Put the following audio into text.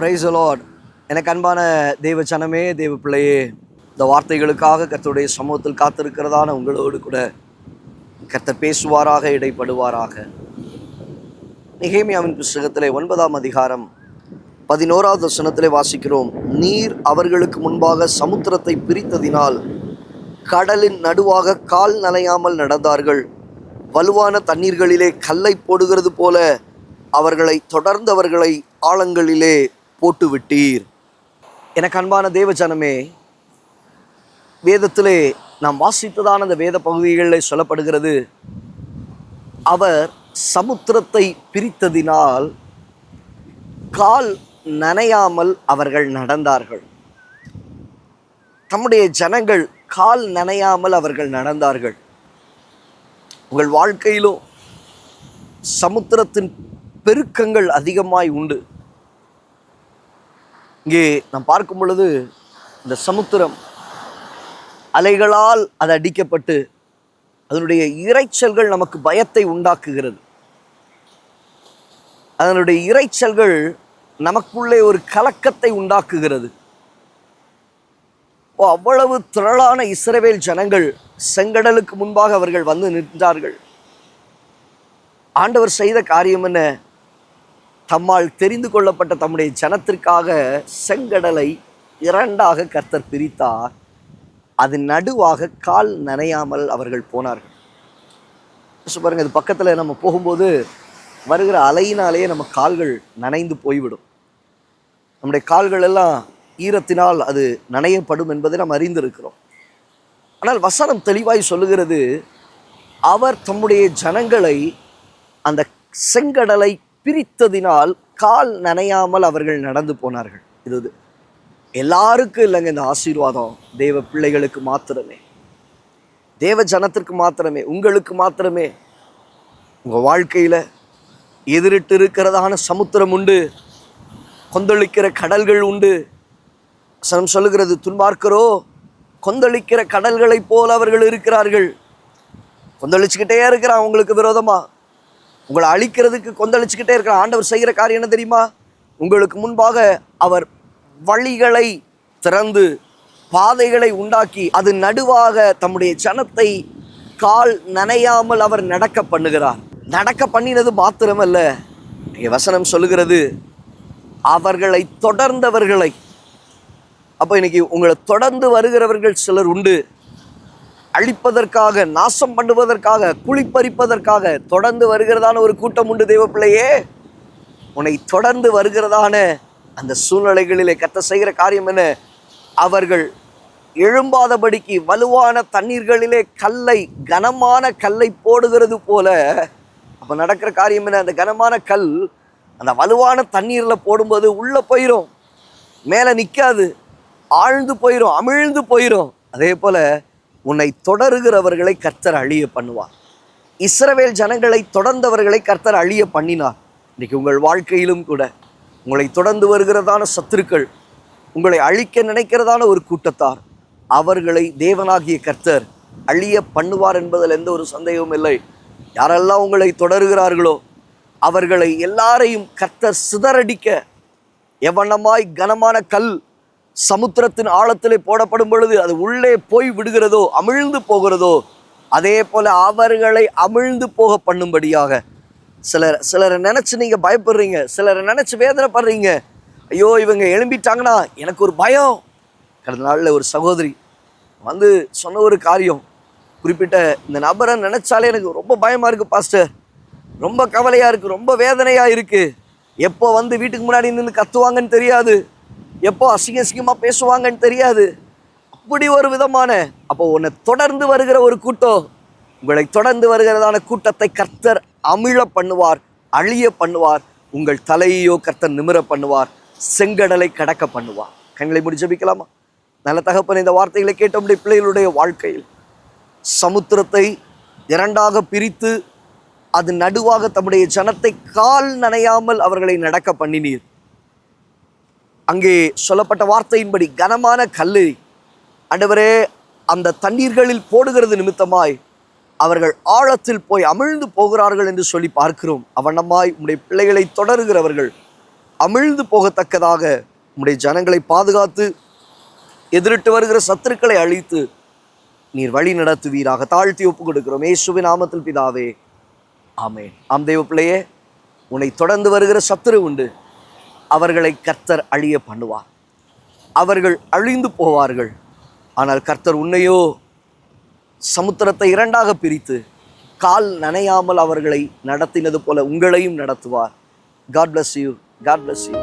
Price Lord எனக்கு அன்பான தெய்வ சனமே தெய்வ பிள்ளையே இந்த வார்த்தைகளுக்காக கர்த்தருடைய சமூகத்தில் காத்திருக்கிறதான உங்களோடு கூட கர்த்தர் பேசுவாராக இடைப்படுவாராக. நிகேமியாவின் புஸ்தகத்திலே ஒன்பதாம் அதிகாரம் பதினோராவது வசனத்திலே வாசிக்கிறோம். நீர் அவர்களுக்கு முன்பாக சமுத்திரத்தை பிரித்ததினால் கடலின் நடுவாக கால் நனையாமல் நடந்தார்கள். வலுவான தண்ணீர்களிலே கல்லை போடுகிறது போல அவர்களை தொடர்ந்தவர்களை ஆழங்களிலே போட்டு விட்டீர் எனக்கு அன்பான தேவஜனமே வேதத்திலே நாம் வாசித்ததான அந்த வேத பகுதிகளில் சொல்லப்படுகிறது அவர் சமுத்திரத்தை பிரித்ததினால் கால் நனையாமல் அவர்கள் நடந்தார்கள். தம்முடைய ஜனங்கள் கால் நனையாமல் அவர்கள் நடந்தார்கள். உங்கள் வாழ்க்கையிலும் சமுத்திரத்தின் பெருக்கங்கள் அதிகமாய் உண்டு. இங்கே நாம் பார்க்கும் பொழுது இந்த சமுத்திரம் அலைகளால் அது அடிக்கப்பட்டு அதனுடைய இரைச்சல்கள் நமக்கு பயத்தை உண்டாக்குகிறது. அதனுடைய இரைச்சல்கள் நமக்குள்ளே ஒரு கலக்கத்தை உண்டாக்குகிறது. அவ்வளவு திரளான இஸ்ரவேல் ஜனங்கள் செங்கடலுக்கு முன்பாக அவர்கள் வந்து நின்றார்கள். ஆண்டவர் செய்த காரியம் என்ன? தம்மால் தெரிந்து கொள்ளப்பட்ட தம்முடைய ஜனத்திற்காக செங்கடலை இரண்டாக கர்த்தர் பிரித்தார். அது நடுவாக கால் நனையாமல் அவர்கள் போனார்கள். பாருங்கள் இது பக்கத்தில் நம்ம போகும்போது வருகிற அலையினாலேயே நம்ம கால்கள் நனைந்து போய்விடும். நம்முடைய கால்கள் எல்லாம் ஈரத்தினால் அது நனையப்படும் என்பதை நாம் அறிந்திருக்கிறோம். ஆனால் வசனம் தெளிவாய் சொல்லுகிறது அவர் தம்முடைய ஜனங்களை அந்த செங்கடலை பிரித்ததினால் கால் நனையாமல் அவர்கள் நடந்து போனார்கள். இது இது. எல்லாருக்கும் இல்லைங்க இந்த ஆசீர்வாதம். தேவ பிள்ளைகளுக்கு மாத்திரமே. தேவ ஜனத்திற்கு மாத்திரமே உங்களுக்கு மாத்திரமே. உங்கள் வாழ்க்கையில் எதிரிட்டு இருக்கிறதான சமுத்திரம் உண்டு. கொந்தளிக்கிற கடல்கள் உண்டு. சனம் சொல்லுகிறது துன்பார்க்கரோ கொந்தளிக்கிற கடல்களைப் போல அவர்கள் இருக்கிறார்கள். கொந்தளிச்சுக்கிட்டே இருக்கிறான் அவங்களுக்கு விரோதமாக உங்களை அழிக்கிறதுக்கு கொந்தளிச்சுக்கிட்டே இருக்கிற ஆண்டவர் செய்கிற காரியம் என்ன தெரியுமா? உங்களுக்கு முன்பாக அவர் வழிகளை திறந்து பாதைகளை உண்டாக்கி அது நடுவாக தம்முடைய ஜனத்தை கால் நனையாமல் அவர் நடக்க பண்ணுகிறார். நடக்க பண்ணினது மாத்திரமல்ல வசனம் சொல்லுகிறது அவர்களை தொடர்ந்தவர்களை. அப்போ இன்னைக்கு உங்களை தொடர்ந்து வருகிறவர்கள் சிலர் உண்டு. அழிப்பதற்காக நாசம் பண்ணுவதற்காக குளிப்பறிப்பதற்காக தொடர்ந்து வருகிறதான ஒரு கூட்டம் உண்டு தெய்வ பிள்ளையே உன்னை தொடர்ந்து வருகிறதான அந்த சூழ்நிலைகளிலே கத்த செய்கிற காரியம் என்ன? அவர்கள் எழும்பாதபடிக்கு வலுவான தண்ணீர்களிலே கல்லை கனமான கல்லை போடுகிறது போல அப்போ நடக்கிற காரியம் என்ன? அந்த கனமான கல் அந்த வலுவான தண்ணீரில் போடும்போது உள்ளே போயிடும் மேலே நிற்காது ஆழ்ந்து போயிடும் அமிழ்ந்து போயிடும் அதே போல் உன்னை தொடருகிறவர்களை கர்த்தர் அழிய பண்ணுவார். இஸ்ரவேல் ஜனங்களை தொடர்ந்தவர்களை கர்த்தர் அழிய பண்ணினார். இன்றைக்கி உங்கள் வாழ்க்கையிலும் கூட உங்களை தொடர்ந்து வருகிறதான சத்துருக்கள் உங்களை அழிக்க நினைக்கிறதான ஒரு கூட்டத்தார் அவர்களை தேவனாகிய கர்த்தர் அழிய பண்ணுவார் என்பதில் எந்த ஒரு சந்தேகமும் இல்லை. யாரெல்லாம் உங்களை தொடருகிறார்களோ அவர்களை எல்லாரையும் கர்த்தர் சிதறடிக்க எவனமாய் கனமான கல் சமுத்திரத்தின் ஆழத்திலே போடப்படும் பொழுது அது உள்ளே போய் விடுகிறதோ அமிழ்ந்து போகிறதோ அதே போல அவர்களை அமிழ்ந்து போக பண்ணும்படியாக. சிலர் சிலரை நினச்சி நீங்கள் பயப்படுறீங்க சிலரை நினச்சி வேதனைப்படுறீங்க. ஐயோ இவங்க எழும்பிட்டாங்கன்னா எனக்கு ஒரு பயம். கடந்த நாளில் ஒரு சகோதரி வந்து சொன்ன ஒரு காரியம். குறிப்பிட்ட இந்த நபரை நினச்சாலே எனக்கு ரொம்ப பயமாக இருக்குது பாஸ்டர். ரொம்ப கவலையாக இருக்குது ரொம்ப வேதனையாக இருக்குது எப்போ வந்து வீட்டுக்கு முன்னாடி நின்று கத்துவாங்கன்னு தெரியாது. எப்போ அசிங்க அசிங்கமாக பேசுவாங்கன்னு தெரியாது. அப்படி ஒரு விதமான அப்போ உன்னை தொடர்ந்து வருகிற ஒரு கூட்டம் உங்களை தொடர்ந்து வருகிறதான கூட்டத்தை கர்த்தர் அமிழ பண்ணுவார் அழிய பண்ணுவார் உங்கள் தலையையோ கர்த்தர் நிமிர பண்ணுவார் செங்கடலை கடக்க பண்ணுவார். கண்களை முடி ஜெபிக்கலாமா? நல்ல தகப்பன் இந்த வார்த்தைகளை கேட்ட பிள்ளைகளுடைய வாழ்க்கையில். சமுத்திரத்தை இரண்டாக பிரித்து அது நடுவாக தம்முடைய ஜனத்தை கால் நனையாமல் அவர்களை நடக்க பண்ணினீர். அங்கே சொல்லப்பட்ட வார்த்தையின்படி கனமான கல்லை. அண்டவரே அந்த தண்ணீர்களில் போடுகிறது நிமித்தமாய் அவர்கள் ஆழத்தில் போய் அமிழ்ந்து போகிறார்கள் என்று சொல்லி பார்க்கிறோம். அவனமாய் உம்முடைய பிள்ளைகளை தொடருகிறவர்கள் அமிழ்ந்து போகத்தக்கதாக உம்முடைய ஜனங்களை பாதுகாத்து எதிரிட்டு வருகிற சத்துருக்களை அழித்து நீர் வழி நடத்துவீராக. தாழ்த்தி ஒப்பு கொடுக்கிறோம். ஏசுவின் நாமத்தில் பிதாவே. ஆமே ஆம் தேவ பிள்ளையே உன்னை தொடர்ந்து வருகிற சத்துரு உண்டு. அவர்களை கர்த்தர் அழிய பண்ணுவார். அவர்கள் அழிந்து போவார்கள். ஆனால் கர்த்தர் உன்னையோ சமுத்திரத்தை இரண்டாக பிரித்து கால் நனையாமல் அவர்களை நடத்தினது போல உங்களையும் நடத்துவார். God bless you God bless you